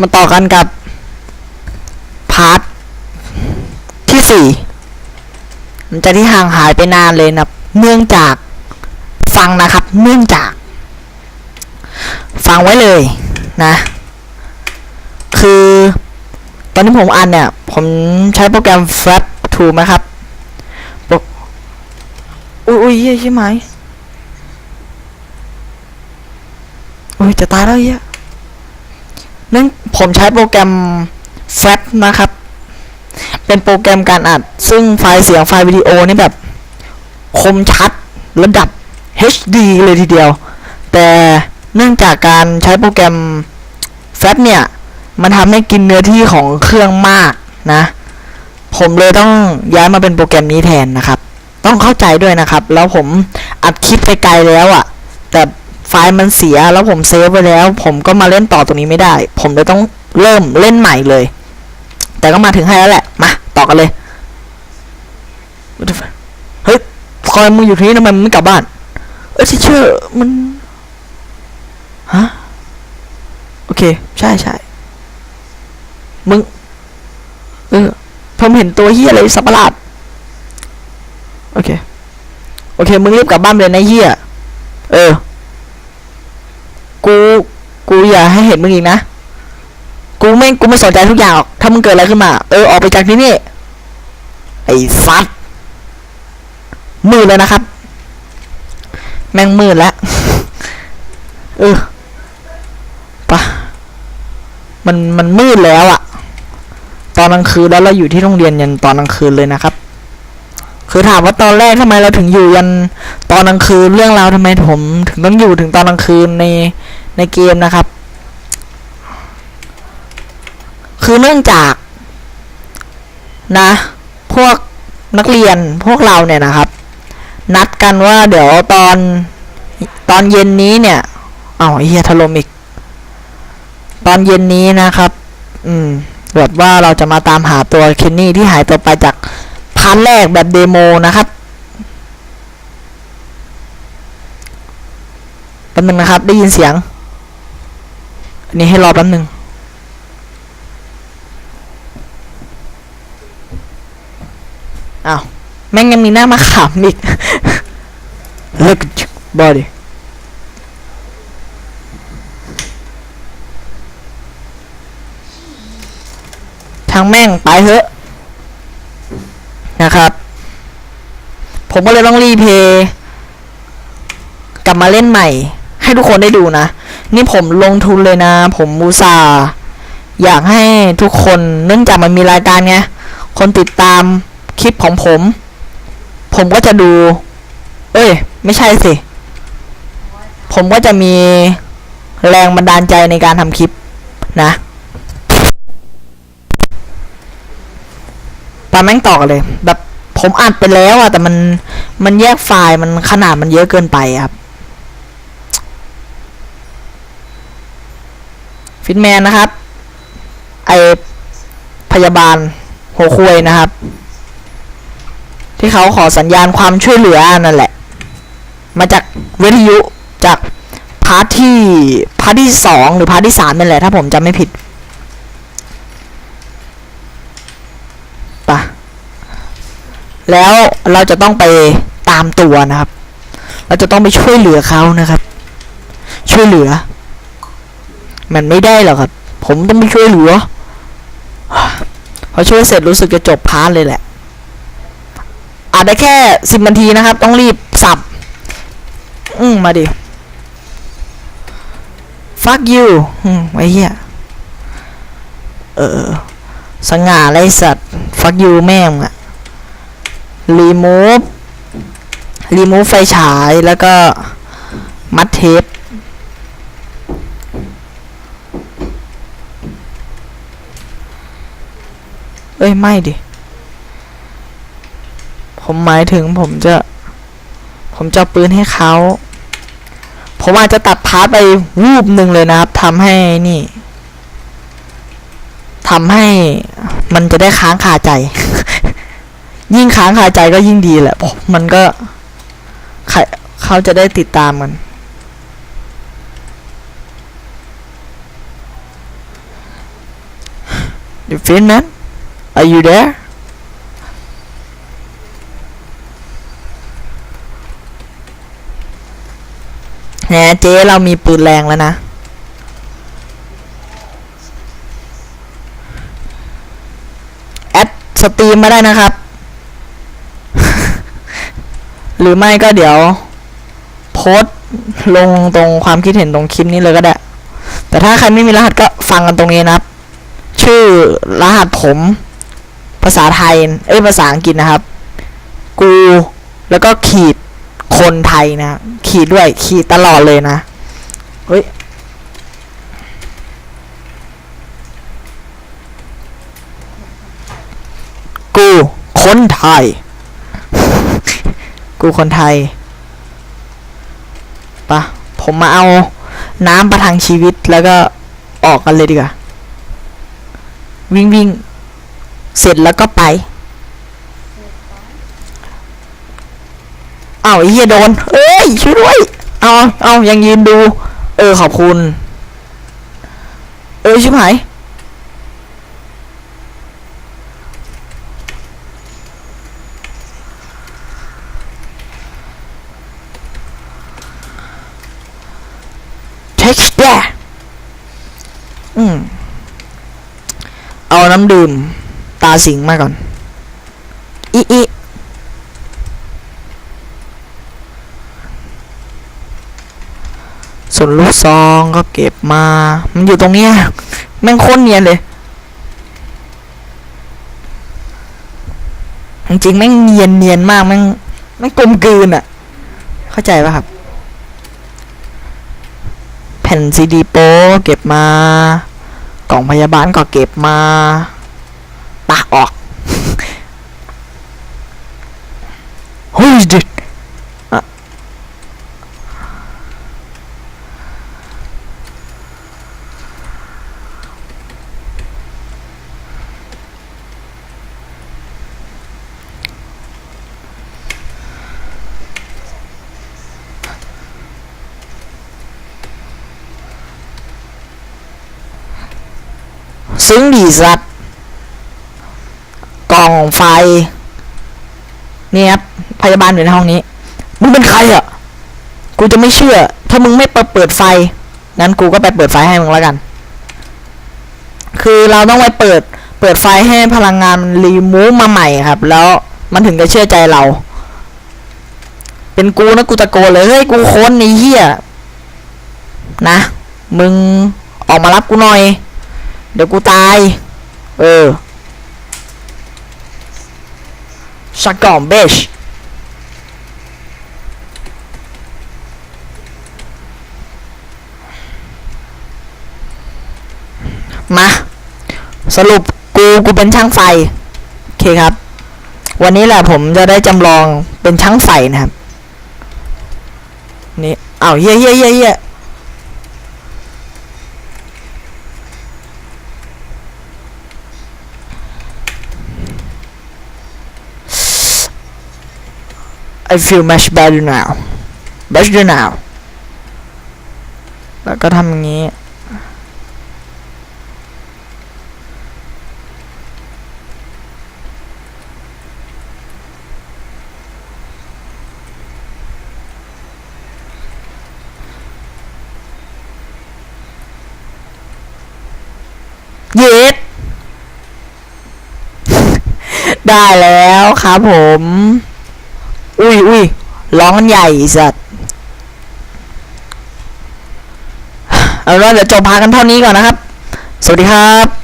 มาต่อกันกับ พาร์ทที่สี่มันจะที่ห่างหายไปนานเลยนะเนื่องจากฟังนะครับ เนื่องจาก ฟังไว้เลยนะ คือ ตอนที่ผมอ่านเนี่ย ผมใช้โปรแกรม Flash ถูไหมครับอุ้ยอุ้ยใช่ไหมอุ้ยจะตายแล้วเหี้ย นื่องผมใช้โปรแกรม Flash นะครับ เป็นโปรแกรมการอัด ซึ่งไฟล์เสียงไฟล์วิดีโอนี่แบบ คมชัดระดับ HD เลยทีเดียว แต่เนื่องจากการใช้โปรแกรม Flash เนี่ย มันทำให้กินเนื้อที่ของเครื่องมากนะ ผมเลยต้องย้ายมาเป็นโปรแกรมนี้แทนนะครับ ต้องเข้าใจด้วยนะครับ แล้วผมอัดคลิปไปไกลแล้วอะ่ะ แต่ ไฟล์มันเสียแล้วผมเซฟไว้แล้ว ผมก็มาเล่นต่อตรงนี้ไม่ได้ ผมเลยต้องเริ่มเล่นใหม่เลย แต่ก็มาถึงให้แล้วแหละ มา ต่อกันเลย เฮ้ยคอยมึงอยู่ที่นี่ทำไมมึงไม่กลับบ้าน เอ้ยเชื่อมันฮะโอเค ใช่ใช่มึง เออผมเห็นตัวเฮียอะไรสับประหลาดโอเค โอเค มึงรีบกลับบ้านเลยนะเฮียเออ กู กูอย่าให้เห็นมึงอีกนะ กูไม่กูไม่สนใจทุกอย่างหรอกถ้ามึงเกิดอะไรขึ้นมา เออออกไปจากที่นี่ ไอ้ซัดมืดเลยนะครับ แม่งมืดแล้ว เออปะมันมันมืดแล้วอะตอนกลางคืนแล้วเราอยู่ที่โรงเรียนยันตอนกลางคืนเลยนะครับ คือถามว่าตอนแรกทำไมเราถึงอยู่ยันตอนกลางคืนเรื่องราวทำไมผมถึงต้องอยู่ถึงตอนกลางคืนในในเกมนะครับ คือเนื่องจากนะ พวกนักเรียนพวกเราเนี่ยนะครับ นัดกันว่าเดี๋ยวตอนตอนเย็นนี้เนี่ยอ้าวไอ้เฮียถล่มอีก ตอนเย็นนี้นะครับ อืมแบบว่าเราจะมาตามหาตัวเคนนี่ที่หายตัวไปจาก พาร์ทแรกแบบเดโมนะครับแป๊บนึงนะครับ ได้ยินเสียง อันนี้ให้รอแป๊บนึงอ้าวแม่งยังมีหน้ามาขำอีกเลิกบอดิทางแม่งไปเถอะ นะครับ ผมก็เลยต้องรีเพย์กลับมาเล่นใหม่ ให้ทุกคนได้ดูนะ นี่ผมลงทุนเลยนะ ผมมูซาอยากให้ทุกคนเนื่องจากมันมีรายการไงคนติดตามคลิปของผม ผมก็จะดู เอ้ย ไม่ใช่สิ ผมก็จะมีแรงบันดาลใจในการทำคลิปนะ ตามแม่งต่อกันเลย แบบผมอัดไปแล้วอะแต่มันมันแยกไฟล์มันขนาดมันเยอะเกินไปครับฟิตแมนนะครับ ไอพยาบาลหัวคุยนะครับ ที่เขาขอสัญญาณความช่วยเหลือนั่นแหละ มาจากวิทยุจากพาร์ทที่พาร์ทที่สองหรือพาร์ทที่สามนั่นแหละถ้าผมจำไม่ผิดปะ แล้วเราจะต้องไปตามตัวนะครับ เราจะต้องไปช่วยเหลือเขานะครับ ช่วยเหลือ มันไม่ได้หรอกครับ ผมต้องไปช่วยเหลือพอช่วยเสร็จรู้สึกจะจบพาร์ทเลยแหละอาจได้แค่สิบนาทีนะครับ ต้องรีบสับ อืมมาดิ fuck you อืมไอ้เหี้ยเออสง่าไรสัตว์ fuck you แม่งอะ remove remove ไฟฉายแล้วก็มัดเทปเอ้ย ไม่ดิ ผมหมายถึงผมจะ ผมจะปืนให้เขา ผมอาจจะตัดพาร์ทไปวูบหนึ่งเลยนะครับทำให้นี่ทำให้มันจะได้ค้างคาใจ ยิ่งค้างคาใจก็ยิ่งดีแหละมมันก็เขาจะได้ติดตามมัน you feel man are you there แหมเจ๊เรามีปืนแรงแล้วนะ แอดสตรีมมาได้นะครับ หรือไม่ก็เดี๋ยว โพสลงตรงความคิดเห็นตรงคลิปนี้เลยก็ได้ แต่ถ้าใครไม่มีรหัสก็ฟังกันตรงนี้นะครับ ชื่อรหัสผม ภาษาไทย เอ้ยภาษาอังกฤษนะครับ กู แล้วก็ขีดคนไทยนะ ขีดด้วยขีดตลอดเลยนะ เฮ้ยกูคนไทย กูคนไทยปะผมมาเอาน้ำประทังชีวิตแล้วก็ออกกันเลยดีกว่า วิ่งวิ่งเสร็จแล้วก็ไปเอ้าเฮียโดน เอ้ยช่วยด้วยเอาเอายังยืนดู เออขอบคุณ เออชิบหาย Take that อืม เอาน้ำดื่ม ตาสิงมาก่อน อีอีส่วนลูกซองก็เก็บมา มันอยู่ตรงเนี้ยแม่งโคตรเนียนเลย จริงๆแม่งเนียนเนียนมาก แม่งแม่งกลมกลืนอะเข้าใจป่ะครับ แผ่นซีดีโปเก็บมา กล่องพยาบาลก็เก็บมาปากออกเฮ้ย ซึ้งดีสัตว์กล่องไฟเนี่ยครับพยาบาลอยู่ในห้องนี้ มึงเป็นใครอะ กูจะไม่เชื่อ ถ้ามึงไม่เปิดไฟงั้นกูก็ไปเปิดไฟให้มึงแล้วกัน คือเราต้องไปเปิด เปิดไฟให้พลังงานมันรีมูฟมาใหม่ครับ แล้วมันถึงจะเชื่อใจเรา เป็นกูนะกูตะโกนเลย เฮ้ยกูค้นไอ้เหี้ยนะ มึงออกมารับกูหน่อย เดี๋ยวกูตาย เออชักก่อนเบชมา สรุปกูกูเป็นช่างไฟ โอเคครับ วันนี้แหละผมจะได้จำลองเป็นช่างไฟนะครับ นี่อ้าวเฮียเฮียเฮียเฮีย I feel much better now better now แล้วก็ทำอย่างนี้ เย็ด ได้แล้วครับผม อุ้ยอุ้ยร้องมันใหญ่สัตว์เอาละเดี๋ยวจบพากันเท่านี้ก่อนนะครับ สวัสดีครับ